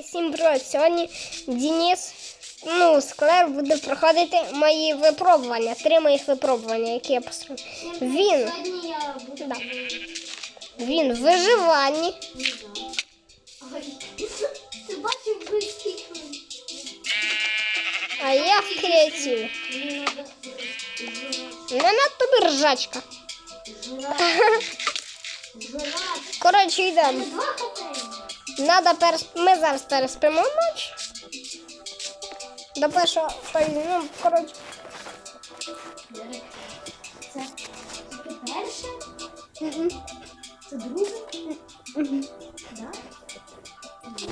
Всім привіт! Сьогодні Денис, ну, Склер буде проходити мої випробування. Три моїх випробування, які я построїв. Він. Да. він в виживанні, а я в креативі. Не надто ржачка. жрати. Жрати. Коротше, йдемо. Надо перес... Ми зараз переспимо ніч. До першого, ну, коротше, Це перше, це друге. мгм, Да?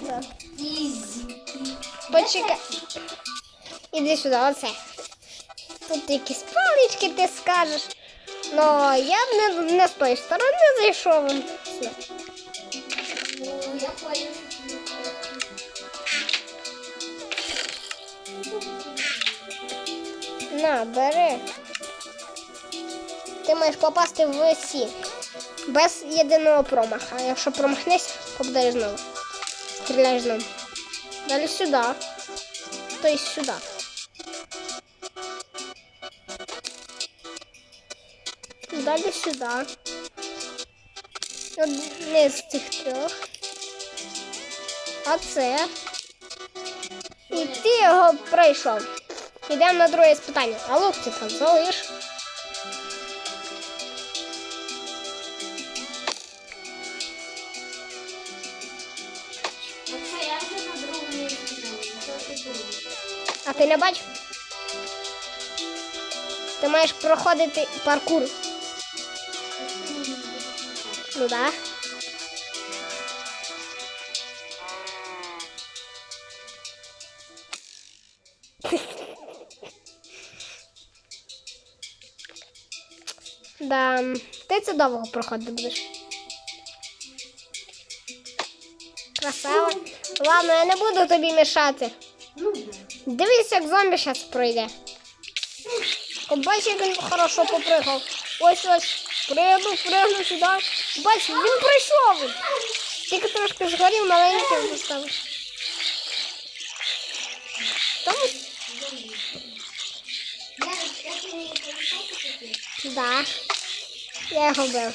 да. Ізі. Почекай. Іди сюди, оце. Тут якісь палички ти скажеш. Ну, я б не, не з тої сторони зайшов. Сюди. Я понял. На, бери. Ти маєш попасти в сі. Без єдиного промаха. Якщо промахнешся, попадаєш знову. Стріляєш знову. Далі сюди. Тобто сюди. Далі сюди. Одне з цих трьох. А це. І ти його пройшов. Йдемо на друге питання. А залиш. Що ти думаєш? А ти не бачив? Ти маєш проходити паркур. Ну да. Да, ти це довго проходити будеш. Красава. Ладно, я не буду тобі мішати. Дивись, як зомбі зараз пройде. Бач, як він хорошо попригав. Ось ось. Пригну, пригну сюди. Бач, він пройшов. Тільки трошки згорів, маленький поставив. Тому, да. Я його бив.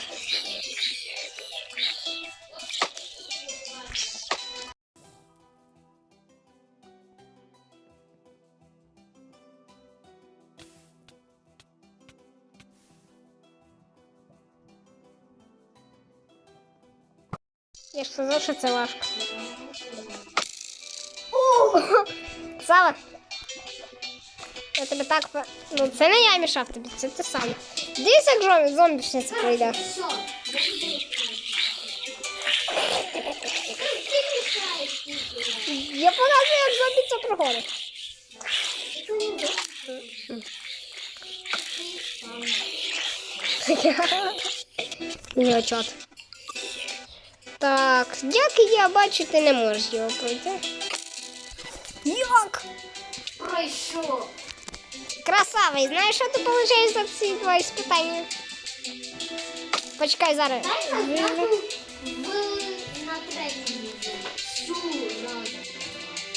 Я ж сказав, це важко. Сава! Я тебе так... Ну, це не я мішав тобі, це ти сам. Дивись, як зомбі. Ти мішаєш тільки. Я показую, як зомбі це проходить. Чот. Так, як я бачу, ти не можеш його пройти. Як? Пройшов. Красавий, знаєш, що ти получаєш за ці два іспитання? Почекай зараз.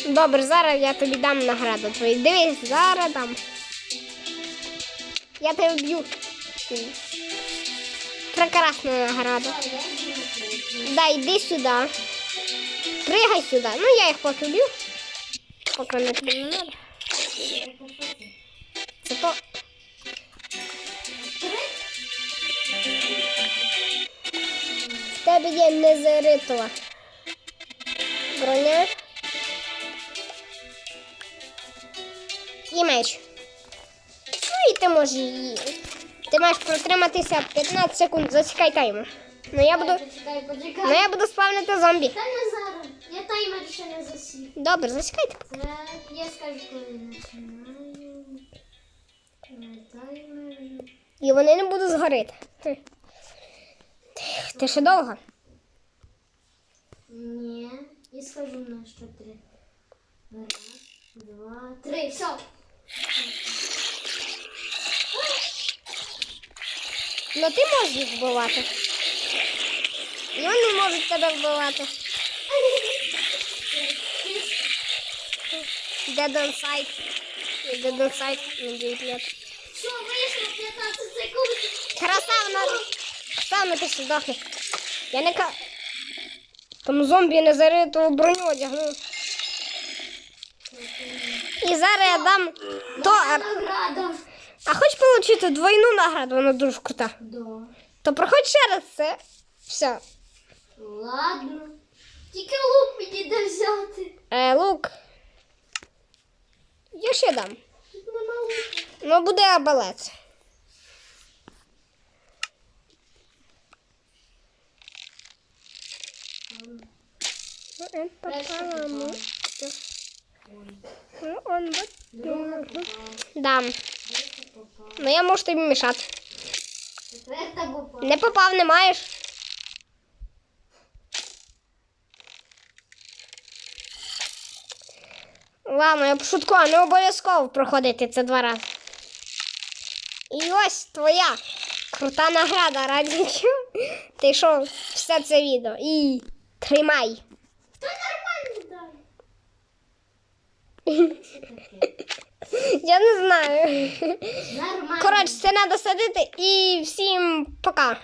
Добре, зараз я тобі дам награду твою. Дивись, зараз дам. Я тебе вб'ю. Прекрасна награда. Да, йди сюди. Пригай сюди. Ну, я їх поки вб'ю. Поки не треба. То. В тебе є незаритова броня. І меч. Ну і ти можеш її. Ти маєш протриматися 15 секунд, засікай таймер. Ну я буду. Почекай, Ну я буду спавнити зомбі. Та не зараз. Я таймер ще не засів. Добре, засікайте. Це я скажу, коли починаю. І вони не будуть згоріти. Хм. Ти ще довго? Ні. І скажу на що три. Раз, два, три. Все. Ну ти можеш їх вбивати. І вони можуть тебе вбивати. Dead on Sight. On Sight на 9 лет. Все, вийшло 15 секунд. Красавно. Саме ти ще здохнеш. Я не ка... Там зомбі не зариту броню одягнув. І зараз я дам то. А, хочеш отримати двойну награду, вона дуже крута. Да. То проходь ще раз це. Все. Ладно. Тільки лук мені де взяти. Е, лук. Я ще дам. Ну, буде арбалет. Ну, это Перше Ну, он вот. Друге попав. Да. Третє. Ну я можу тобі мішати. Не попав, не маєш. Ладно, я пошуткував, не обов'язково проходити це два рази. І ось твоя крута награда, раді ти йшов все це відео. І тримай. Та нормально дай. Я не знаю. Нормально. Коротше, це треба садити і всім пока.